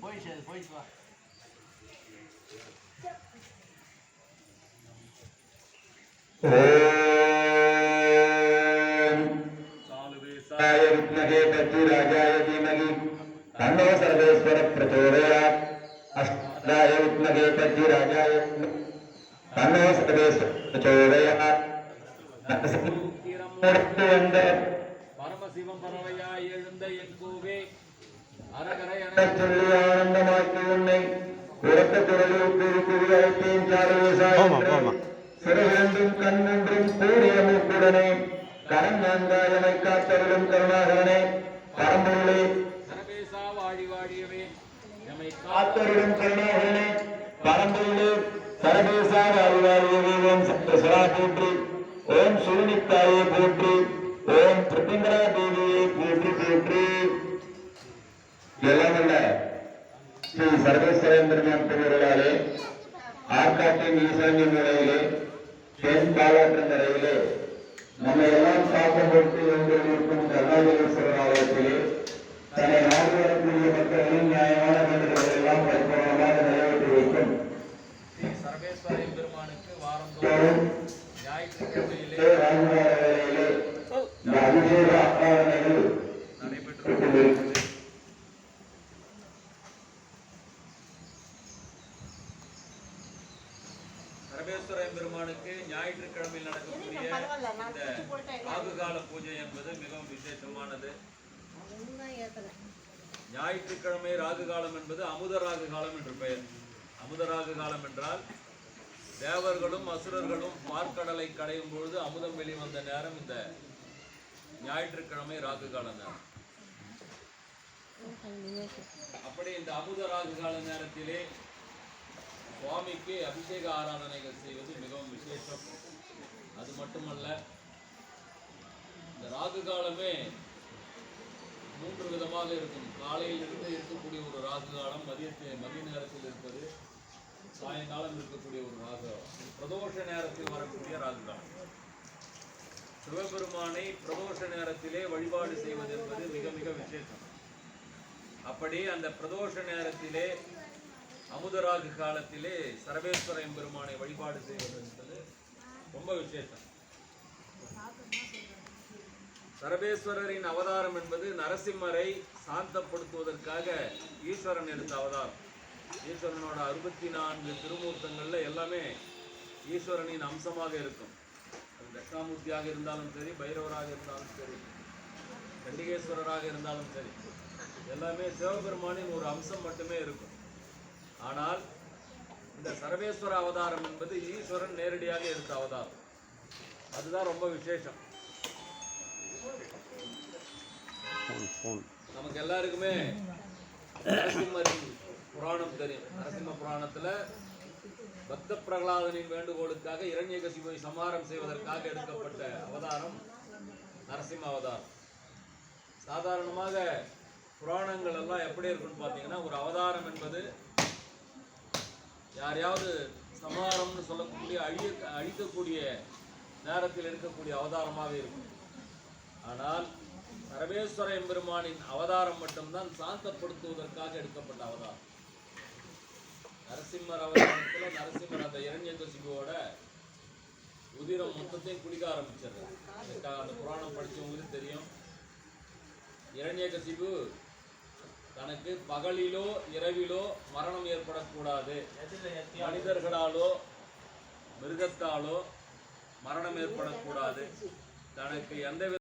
போயிடுச்சு போயிடுச்சு வா साय तन्नो सर्वेश्वर प्रचोदयात् अष्टाय विद्महे पृथ्वीराजाय तन्नो सर्वेश्वर प्रचोदयात् அடுத்து வந்த பரமசிவம் பறவையாய் எழுந்த என் கோவே அரகரை சொல்லி ஆனந்தமாக்கி உன்னை உரத்த குரலில் கூறி கூறி அழைத்தேன் சாரவேசாயம் சிறகென்றும் கண்ணென்றும் கூடிய மூக்குடனே கரம் நான்காயமை காத்தருளும் கருணாகரனே பரம்பொருளே சரபேசா வாழி வாழியவே எமை காத்தருளும் கருணாகரனே பரம்பொருளே சரபேசா வாழ்வாழியவே போற்றி ஓம் சூனித்தாயே போற்றி ஓம் பிருத்திங்கரா தேவியை போற்றி போற்றி. எல்லாம் அல்ல ஸ்ரீ சர்வேஸ்வரேந்திரநாத் திருவிழாவிலே ஆற்காட்டின் ஈசான்ய நிலையிலே தென் பாலாற்றங்கரையிலே நம்ம எல்லாம் சாப்பிட்டு வந்து இருக்கும் கர்நாடக தன்னை சர்வேஸ்வர பெருமானுக்கு ஞாயிற்றுக்கிழமையில் நடக்கக்கூடிய இந்த ராகுகால பூஜை என்பது மிகவும் விசேஷமானது. ஞாயிற்றுக்கிழமை ராகு காலம் என்பது அமுத ராகு காலம் என்று பெயர். அமுத ராகு காலம் என்றால் தேவர்களும் அசுரர்களும் பார்க்கடலை கடையும் பொழுது அமுதம் வெளிவந்த நேரம் இந்த ஞாயிற்றுக்கிழமை ராகு கால நேரம். அப்படி இந்த அமுத ராகு கால நேரத்திலே சுவாமிக்கு அபிஷேக ஆராதனைகள் செய்வது மிகவும் விசேஷம். அது மட்டுமல்ல இந்த ராகு காலமே மூன்று விதமாக இருக்கும். காலையில் இருந்து இருக்கக்கூடிய ஒரு ராகு காலம் மதியத்தை மதிய நேரத்தில் இருப்பது சாயங்காலம் இருக்கக்கூடிய ஒரு ராகு பிரதோஷ நேரத்தில் வரக்கூடிய ராகுதான் சிவபெருமானை பிரதோஷ நேரத்திலே வழிபாடு செய்வது என்பது மிக மிக விசேஷம். அப்படி அந்த பிரதோஷ நேரத்திலே அமுதராகு காலத்திலே சரவேஸ்வர எம்பெருமானை வழிபாடு செய்வது என்பது ரொம்ப விசேஷம். சரபேஸ்வரரின் அவதாரம் என்பது நரசிம்மரை சாந்தப்படுத்துவதற்காக ஈஸ்வரன் எடுத்த அவதாரம். ஈஸ்வரனோட அறுபத்தி நான்கு திருமூர்த்தங்கள்ல எல்லாமே ஈஸ்வரனின் அம்சமாக இருக்கும். அது தட்சிணாமூர்த்தியாக இருந்தாலும் சரி பைரவராக இருந்தாலும் சரி கண்டிகேஸ்வரராக இருந்தாலும் சரி எல்லாமே சிவபெருமானின் ஒரு அம்சம் மட்டுமே இருக்கும். ஆனால் இந்த சர்வேஸ்வர அவதாரம் என்பது ஈஸ்வரன் நேரடியாக எடுத்த அவதாரம். அதுதான் ரொம்ப விசேஷம். நமக்கு எல்லாருக்குமே புராணம் தெரியும். நரசிம்ம புராணத்துல பக்த பிரகலாதனின் வேண்டுகோளுக்காக இரண்யகசிபை சமாரம் செய்வதற்காக எடுக்கப்பட்ட அவதாரம் நரசிம்ம அவதாரம். சாதாரணமாக புராணங்கள் எல்லாம் எப்படி இருக்குன்னு பார்த்தீங்கன்னா ஒரு அவதாரம் என்பது யாரையாவது சமாரம்னு சொல்லக்கூடிய அழிய அழிக்கக்கூடிய நேரத்தில் எடுக்கக்கூடிய அவதாரமாக இருக்கும். ஆனால் சர்வேஸ்வர எம்பெருமானின் அவதாரம் மட்டும்தான் சாந்தப்படுத்துவதற்காக எடுக்கப்பட்ட அவதாரம். நரசிம்மர் அவதாரத்துல நரசிம்மர் அந்த இரண்யகசிபுவோட உதிரம் மொத்தத்தையும் குடிக்க ஆரம்பிச்சிடுறாரு அந்த புராணம் படிச்சவங்களுக்கு தெரியும். இரண்யகசிபு தனக்கு பகலிலோ இரவிலோ மரணம் ஏற்படக்கூடாது. மனிதர்களாலோ மிருகத்தாலோ மரணம் ஏற்படக்கூடாது. தனக்கு எந்த